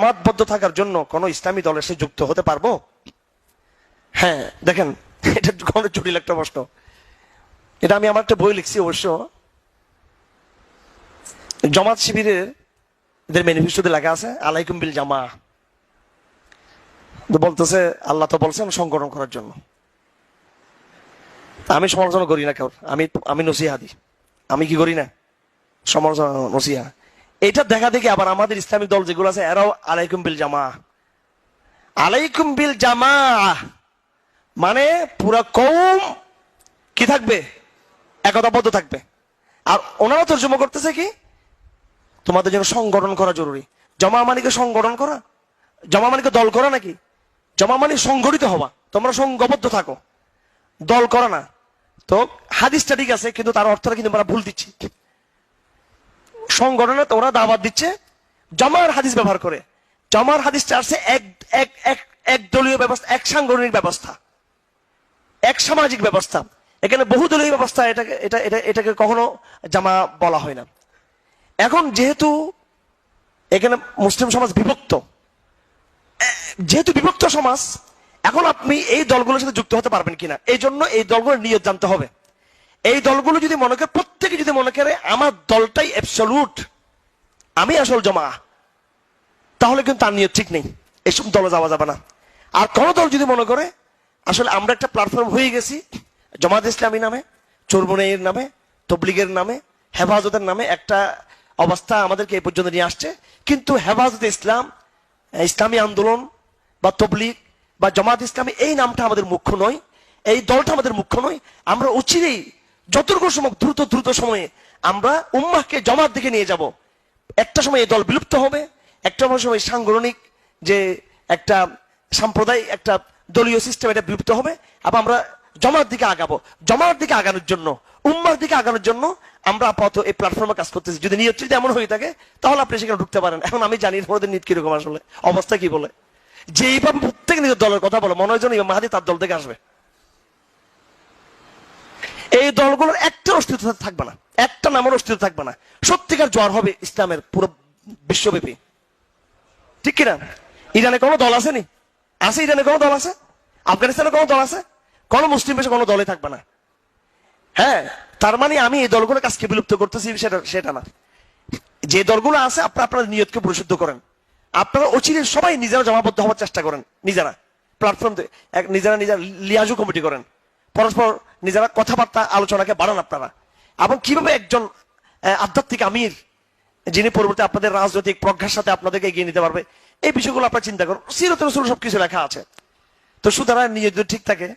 জামাতবদ্ধ থাকার জন্য কোন ইসলামী দলের সে যুক্ত হতে পারব? হ্যাঁ দেখেন, এটা কোনো জটিল একটা প্রশ্ন। এটা আমি আমার একটা বই লিখছি অবশ্য। জমাত শিবিরের এদের ম্যানিফেস্টোতে লেখা আছে, আলাইকুম বিল জামা তো বলতেছে, আল্লাহ তো বলছেন সংগঠন করার জন্য। আমি সমালোচনা করি না কেউ। আমি আমি নসিহা দিই আমি কি করি না? সমালোচনা, নসিহা। এটা দেখা দেখি আবার আমাদের ইসলামিক দল যেগুলো আছে, এরাও আলাইকুম বিল জামা। আলাইকুম বিল জামা। মানে পুরা কৌম কি থাকবে? একতাবদ্ধ থাকবে। আর ওনারা তর্জমা করতেছে কি? তোমাদের জন্য সংগঠন করা জরুরি। জমা মানিকে সংগঠন করা? জমা মানিকে দল করা নাকি? জমা মানি সংগঠিত হওয়া। তোমরা সংঘবদ্ধ থাকো। দল করা না। তো হাদিসটা ঠিক আছে, কিন্তু তার অর্থটা কিন্তু আমরা ভুল দিচ্ছি। সংগঠনে তো ওরা দাবাত দিচ্ছে, জমার হাদিস ব্যবহার করে। জমার হাদিসটা আসছে এক এক এক এক দলীয় ব্যবস্থা, এক সাংগঠনিক ব্যবস্থা, এক সামাজিক ব্যবস্থা। এখানে বহুদলীয় ব্যবস্থা, এটাকে, এটা এটা, এটাকে কখনো জামা বলা হয় না। এখন যেহেতু এখানে মুসলিম সমাজ বিভক্ত যেহেতু বিভক্ত সমাজ, এখন আপনি এই দলগুলোর সাথে যুক্ত হতে পারবেন কিনা? এই জন্য এই দলগুলোর নিয়ত জানতে হবে। এই দলগুলো যদি মনে করে প্রত্যেকে যদি মনে করে আমার দলটাই অ্যাবসলুট আমি আসল জমা। তাহলে কিন্তু তার নিয়ে ঠিক নেই। এসব দলে যাওয়া যাবে না। আর কোন দল যদি মনে করে, আসলে আমরা একটা প্ল্যাটফর্ম হয়ে গেছি, জামাত ইসলামী নামে চোরবনের নামে, তবলিগের নামে, হেফাজতের নামে একটা অবস্থা আমাদেরকে এই পর্যন্ত নিয়ে আসছে। কিন্তু হেফাজত ইসলাম ইসলামী আন্দোলন বা তবলিগ বা জামাত ইসলামী, এই নামটা আমাদের মুখ্য নয়। এই দলটা আমাদের মুখ্য নয়। আমরা উচিরেই যতটুকু সময়, দ্রুত দ্রুত সময়ে আমরা উম্মাহকে জমার দিকে নিয়ে যাব। একটা সময় এই দল বিলুপ্ত হবে, একটা সময় সাংগঠনিক যে একটা সাম্প্রদায়িক একটা দলীয় সিস্টেম এটা বিলুপ্ত হবে, আবার আমরা জমার দিকে আগাবো। জমার দিকে আগানোর জন্য উম্মার দিকে আগানোর জন্য আমরা আপাতত এই প্ল্যাটফর্মে কাজ করতেছি। যদি নিয়ত যদি এমন হয়ে থাকে, তাহলে আপনি সেখানে ঢুকতে পারেন। এখন আমি জানি ওদের নিয়ত কীরকম আসলে, অবস্থা কি বলে। যে এইভাবে প্রত্যেক নিজের দলের কথা বলে, মনে হয় যেন মাহাদি তার দল থেকে আসবে। এই দলগুলোর একটা অস্তিত্ব থাকবে না, একটা নামের অস্তিত্ব থাকবে না। সত্যিকার জ্বর হবে ইসলামের পুরো বিশ্বব্যাপী। ঠিক কিনা? ইরানে কোনো দল আছে নি আছে ইরানে কোনো দল আছে? আফগানিস্তানে কোনো দল আছে? কোনো মুসলিম দেশে কোনো দলে থাকবে না। হ্যাঁ তার মানে আমি এই দলগুলোর কাজকে বিলুপ্ত করতেছি সেটা সেটা না। যে দলগুলো আছে, আপনারা আপনার নিয়তকে পরিশুদ্ধ করেন। আপনারা অচিরে সবাই নিজেরা জমাবদ্ধ হওয়ার চেষ্টা করেন, নিজেরা। প্ল্যাটফর্ম নিজেরা নিজেরা লিয়াজু কমিটি করেন। পরস্পর নিজেরা কথাবার্তা, আলোচনাকে বাড়ান আপনারা। এবং কীভাবে একজন আধ্যাত্মিক আমির, যিনি পরবর্তী আপনাদের রাজনৈতিক প্রজ্ঞার সাথে আপনাদেরকে এগিয়ে নিতে পারবে, এই বিষয়গুলো আপনার চিন্তা করুন। সিরত রসুল সবকিছু লেখা আছে। তো সুতরাং নিজে যদি ঠিক থাকে,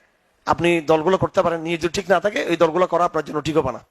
আপনি দলগুলো করতে পারেন নিজে যদি ঠিক না থাকে, ওই দলগুলো করা আপনার জন্য ঠিক হবে না।